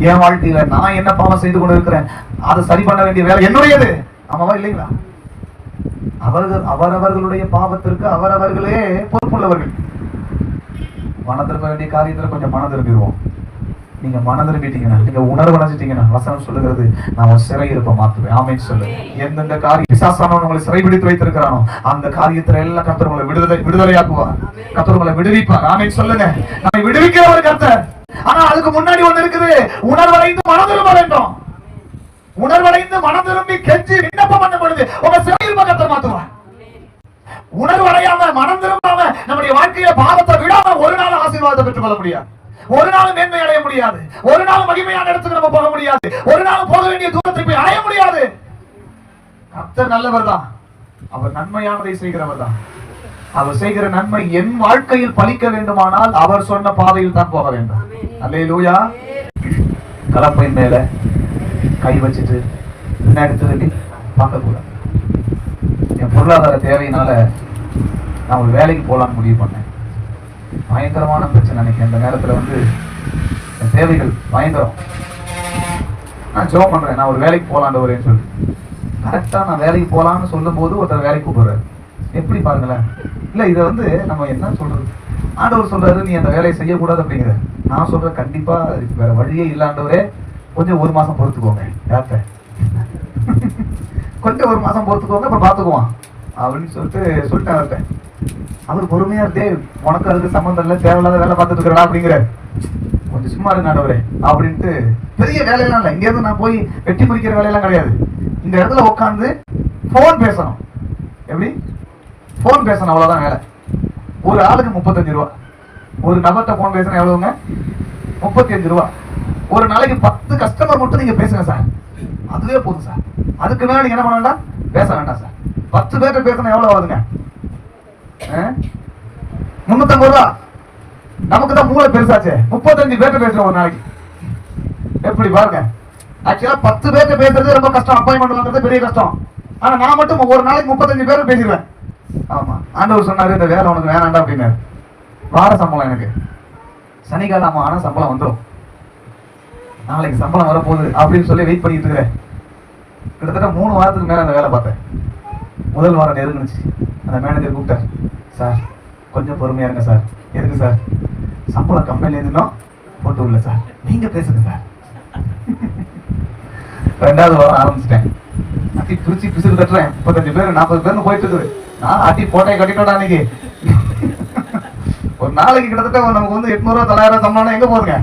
என் வாழ்க்கையில நான் என்ன பாவம் செய்து கொண்டு இருக்கிறேன் அதை சரி பண்ண வேண்டிய வேலை என்னுடையது? ஆமாவா இல்லைங்களா? அவர்கள் அவரவர்களுடைய பாவத்திற்கு அவரவர்களே பொறுப்புள்ளவர்கள். மனம் திரும்ப வேண்டிய காரியத்துல கொஞ்சம் மனம் திரும்பிடுவோம். நீங்க மனம் திரும்பிட்டீங்கன்னா நீங்க உணர்வு அடைஞ்சிட்டீங்கன்னா வசனம் சொல்லுகிறது நான் சிறை இருப்ப மாத்துவேன் ஆமைன்னு சொல்லு. எந்தெந்த காரியம் விசாசானவன் உங்களை சிறைபிடித்து வைத்திருக்கிறானோ அந்த காரியத்துல எல்லாம் கத்தர் உங்களை விடுதலை விடுதலையாக்குவார். கத்தர் உங்களை விடுவிப்பார். ஆமைன்னு சொல்லுங்க. நான் விடுவிக்கிறவர் கத்தர் அதுக்கு முன்னாடி ஒண்ணு இருக்குது. உணர்வடைந்து மனம் திரும்ப வேண்டும். உணர்வடைந்து மனம் திரும்பி கெஞ்சி விண்ணப்பம் பண்ண பொழுது உங்க சிறையில் பக்கத்தை மாத்துவார். உணர்வடையாம மனம் திரும்பாம நம்முடைய வாழ்க்கையில பாவத்தை விடாம ஒரு நாள் ஆசீர்வாதத்தை பெற்றுக் கொள்ள முடியாது. ஒரு நாள் மேன்மை அடைய முடியாது. ஒரு நாள் மகிமையான இடத்துக்கு நம்ம போக முடியாது. ஒரு நாள் போக வேண்டிய தூரத்தை போய் அடைய முடியாது. கர்த்தர் நல்லவர் தான். அவர் நன்மையானதை செய்கிறவர் தான். அவர் செய்கிற நன்மை என் வாழ்க்கையில் பலிக்க வேண்டுமானால் அவர் சொன்ன பாதையில் தான் போக வேண்டும். அல்லேலூயா. கலப்பையின் மேல கை வச்சுட்டு பின்னாடி திரும்பி பார்க்க கூடாது என் பொருளாதார தேவையினால நான் ஒரு வேலைக்கு போலான்னு முடிவு பண்ணேன். பயங்கரமான பிரச்சனை அன்னைக்கு. அந்த நேரத்துல வந்து என் தேவைகள் பயங்கரம். நான் ஜோம் பண்றேன். நான் ஒரு வேலைக்கு போலான்னு வரேன்னு சொல்லி கரெக்டா நான் வேலைக்கு போலான்னு சொல்லும் போது ஒருத்தர் வேலைக்கு கூப்பிடுறாரு. எப்படி பாருங்களேன்? இல்லை இதை வந்து நம்ம என்ன சொல்றது? ஆண்டவர் சொல்றாரு நீ அந்த வேலையை செய்யக்கூடாது அப்படிங்கிற. நான் சொல்றேன் கண்டிப்பா வேற வழியே இல்லாண்டவரே கொஞ்சம் ஒரு மாசம் பொறுத்துக்கோங்க யார்கிட்ட? கொஞ்சம் ஒரு மாசம் பொறுத்துக்கோங்க அப்புறம் பார்த்துக்குவான் அப்படின்னு சொல்லிட்டு சொல்லிட்டேன் அவர்கிட்ட. அவர் பொறுமையா இருந்தே உனக்கு அதுக்கு சம்மந்தம் இல்லை தேவையில்லாத வேலை பார்த்துட்டு இருக்கிறா அப்படிங்கிற. கொஞ்சம் சும்மா இருங்க ஆண்டவரே அப்படின்ட்டு. பெரிய வேலையெல்லாம் இல்லை இங்கேருந்து நான் போய் வெட்டி பிடிக்கிற வேலையெல்லாம் கிடையாது. இந்த இடத்துல உட்காந்து ஃபோன் பேசணும். எப்படி? ஃபோன் பேசணும் அவ்வளோதான் வேலை. ஒரு ஆளுக்கு முப்பத்தஞ்சு ரூபா. ஒரு நபர்கிட்ட ஃபோன் பேசணும் எவ்வளவுங்க? முப்பத்தி அஞ்சு ரூபா. ஒரு நாளைக்கு பத்து கஸ்டமர் மட்டும் நீங்க பேசுங்க சார் அதுவே போதும் சார் அதுக்கு மேலே நீங்கள் என்ன பண்ண வேண்டாம்? பேச வேண்டாம் சார் பத்து பேர்கிட்ட பேசணும் எவ்வளவு ஆகுதுங்க? முன்னூத்தம்பது ரூபா. நமக்கு தான் மூளை பெருசாச்சே. முப்பத்தஞ்சு பேர்கிட்ட பேசுறோம் ஒரு நாளைக்கு. எப்படி பாருங்க. ஆக்சுவலா பத்து பேர்கிட்ட பேசுறது ரொம்ப கஷ்டம். அப்பாயின்மெண்ட் வாங்குறது பெரிய கஷ்டம். ஆனா நான் மட்டும் ஒரு நாளைக்கு முப்பத்தஞ்சு பேர் பேசிடுவேன். ஆமா. ஆண்டவர் சொன்னாரு இந்த வேலை உனக்கு வேணாண்டா அப்படின்னாரு. வார சம்பளம் எனக்கு. சனிக்கிழமை ஆனா சம்பளம் வந்துடும் நாளைக்கு சம்பளம் வரப்போகுது அப்படின்னு சொல்லி வெயிட் பண்ணிட்டு இருக்கிறேன். கிட்டத்தட்ட மூணு வாரத்துக்கு மேல அந்த வேலை பார்த்தேன். முதல் வாரம் நெருங்கிச்சு அந்த மேனேஜர் கூப்பிட்டார். சார் கொஞ்சம் பொறுமையா இருங்க சார். எதுக்கு சார்? சம்பளம் கம்பெனில இருந்தோம் போட்டு விடல சார். நீங்க பேசுங்க சார். ரெண்டாவது வாரம் ஆரம்பிச்சிட்டேன். அப்படி பிரிச்சு பிசுறு தட்டுறேன். முப்பத்தஞ்சு பேர் நாற்பது பேர்னு போயிட்டு இருக்குது. நான் அட்டி போட்டை கட்டிட்டோடா அன்னைக்கு. ஒரு நாளைக்கு கிட்டத்தட்ட நமக்கு வந்து எட்நூறுவா தொள்ளாயிரம் சம்பளம் எங்க போதுங்க?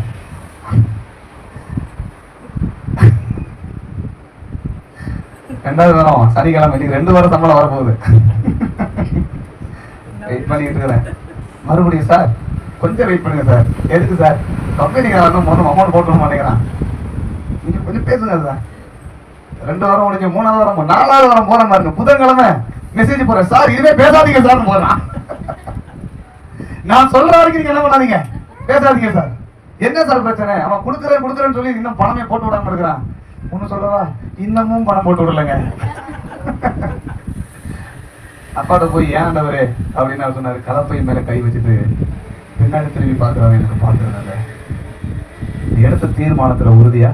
ரெண்டாவது வாரம் சனிக்கிழமை இன்னைக்கு ரெண்டு வாரம் சம்பளம் வரப்போகுது. வெயிட் பண்ணிட்டு இருக்கிறேன். மறுபடியும் சார் கொஞ்சம் வெயிட் பண்ணுங்க சார் எதுக்கு சார் கம்பெனிக்காரன் மொத்தம் அமௌண்ட் போட்டு மாட்டேங்கிறான் நீங்க கொஞ்சம் பேசுங்க சார் ரெண்டு வாரம் முடிஞ்சு மூணாவது வாரம் நாலாவது வாரம் போற பாருங்க புதன்கிழமை மெசேஜ் போறேன் சார் இதுவே பேசாதீங்க சார் போறான் நான் சொல்ற வரைக்கும் நீங்க என்ன பண்ணாதீங்க? பேசாதீங்க சார். என்ன சார் பிரச்சனை? அவன் கொடுக்குறேன் கொடுக்குறேன்னு சொல்லி இன்னும் பணமே போட்டு விடாம இருக்கிறான். ஒண்ணு சொல்லவா? இன்னமும் பணம் போட்டு விடலைங்க. அப்பாட்ட போய் ஏன் ஆண்டவரே? அப்படின்னு அவர் சொன்னாரு. கலப்பை மேல கை வச்சுட்டு பின்னாடி திரும்பி பார்க்கறவன் எனக்கு பார்க்கறதில்ல. எடுத்த தீர்மானத்துல உறுதியா?